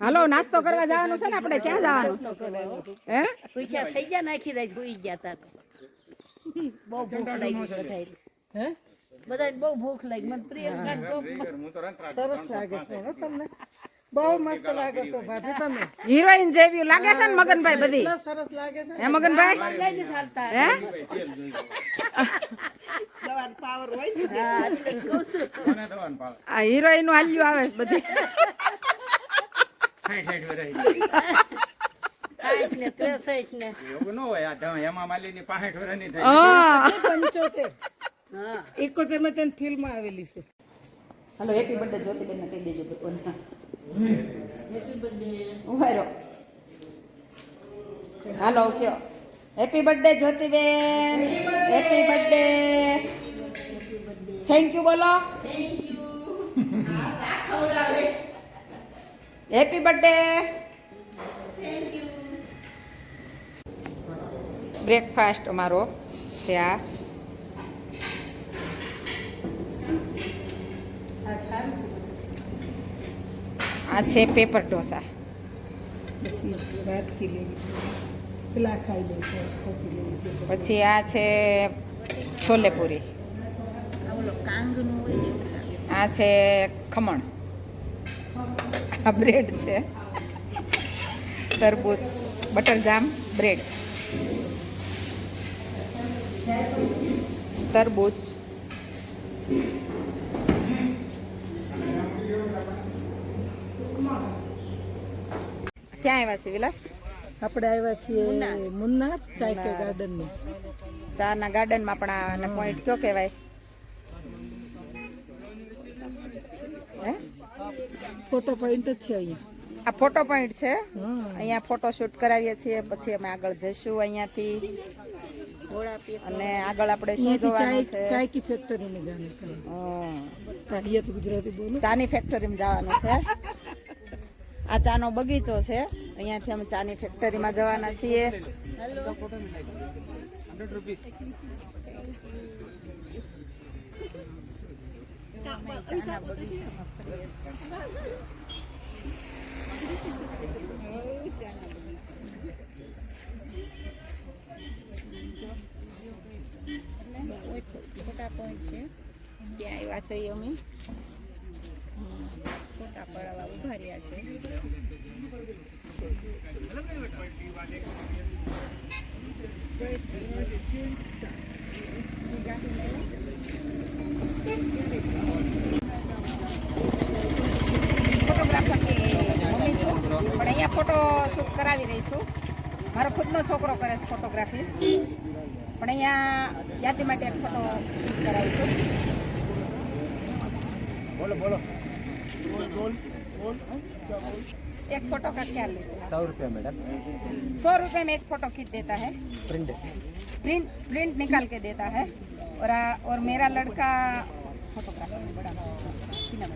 હાલો નાસ્તો કરવા જવાનું છે ને આપણે ક્યાં જવાનું? હે? પૂછ્યા થઈ ગયા નાખી રાત ભૂઈ ગયા તા બહુ ભૂખ લાગી બધાય હે? બધાને બહુ ભૂખ લાગી. મને પ્રિયંકા સરસ લાગે છે હો તમને. બહુ મસ્ત લાગે છો ભાભી તમે. હિરોઈન જેવી લાગે છે ને મગનભાઈ બધી? એટલા સરસ લાગે છે હે મગનભાઈ? લઈને ચાલતા હે? દવાન પાવર હોય ને. આ હિરોઈનનું હાલ્યું આવે છે બધી. એકોતેરમાં તેને ફિલ્મ આવેલી છે. હાલો હેપી બર્થડે જ્યોતિબેન ને કહી દેજો તો હેપી બર્થડે ઊભા હાલો કયો happy birthday Jyotiben. Happy birthday thank you બોલો. હેપી બર્થડે બ્રેકફાસ્ટ અમારો છે આ. આ છે. પેપર ઢોસા. પછી આ છે છોલે પૂરી. આ છે ખમણ. આ બ્રેડ છે. તરબૂચ બટર જામ બ્રેડ. તરબૂચ. ક્યાં આવ્યા છે વિલાસ? આપણે આવ્યા છીએ મુન્ના ચાય કે ગાર્ડનમાં ચાના ગાર્ડનમાં પણ પોઈન્ટ કયો કહેવાય? ફોટો પોઈન્ટ જ છે અહીંયા. આ ફોટો પોઈન્ટ છે? અહીંયા ફોટો શૂટ કરાવીએ છીએ પછી અમે આગળ જઈશું અહીંયાથી. અને આગળ આપણે શું જોવાનું છે? ચાય કી ફેક્ટરીમાં જવાનું ગુજરાતી બોલો. ચાની ફેક્ટરીમાં જવાનું છે. આ ચાનો બગીચો છે. અહીંયાથી અમે ચાની ફેક્ટરીમાં જવાના છીએ. ફોટા પોઈન્ટ છે ત્યાં આવ્યા છે અમે ફોટા પડાવા ઊભા રહ્યા છે ફોટોગ્રાફરની ફોટો શૂટ કરાવી રહી છું મારો ખુદનો છોકરો કરે છે ફોટોગ્રાફી પણ અહીંયા યાદી માટે એક ફોટો શૂટ કરાવું છું एक फोटो का क्या लेते हैं सौ रुपया मैडम सौ रुपए में एक फोटो खींच देता है प्रिंट प्रिंट प्रिंट निकाल के देता है और आ, और मेरा लड़का फोटोग्राफर में बड़ा सिनेमा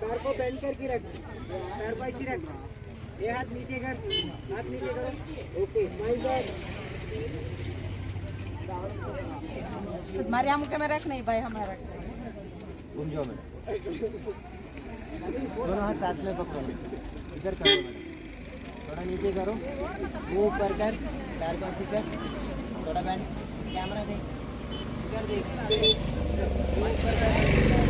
पैर को बेंड करके रख। पैर को ऐसे रख। ये हाथ नीचे कर। हाथ नीचे करो। ओके स्माइल बैक मारे हम कैमरा रख नहीं भाई हमारा घूम जाओ मैडम दोनों हाथ साथ में पकड़ो। इधर करो थोड़ा नीचे करो। वो ऊपर कर। पैर को ऐसे कर। थोड़ा बैंड कैमरा देख। इधर देख। ऊपर कर।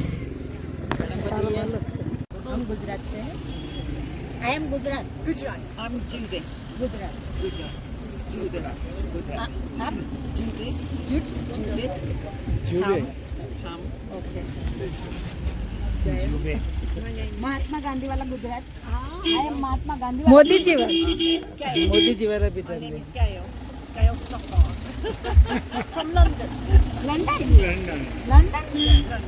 ગુજરાત છે. આઈ એમ ગુજરાત. ગુજરાત. આમ જુદે. ગુજરાત. ગુજરાત. જુદે. ગુજરાત આપ જુદે. જુદ જુદે. જુદે. હમ ઓકે મહાત્મા ગાંધી વાળા ગુજરાત આઈ એમ મહાત્મા ગાંધી મોદીજી વાળા મોદીજી વાળા બિચારા my name is London London London London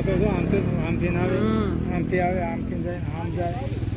રસ્તા તો આમથી આમથી આવે આમથી આવે આમથી જાય આમ જાય.